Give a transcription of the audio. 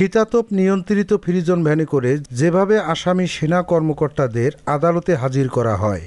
শীতাতপ নিয়ন্ত্রিত ফ্রিজন ভ্যানে করে যেভাবে আসামি সেনা কর্মকর্তাদের আদালতে হাজির করা হয়।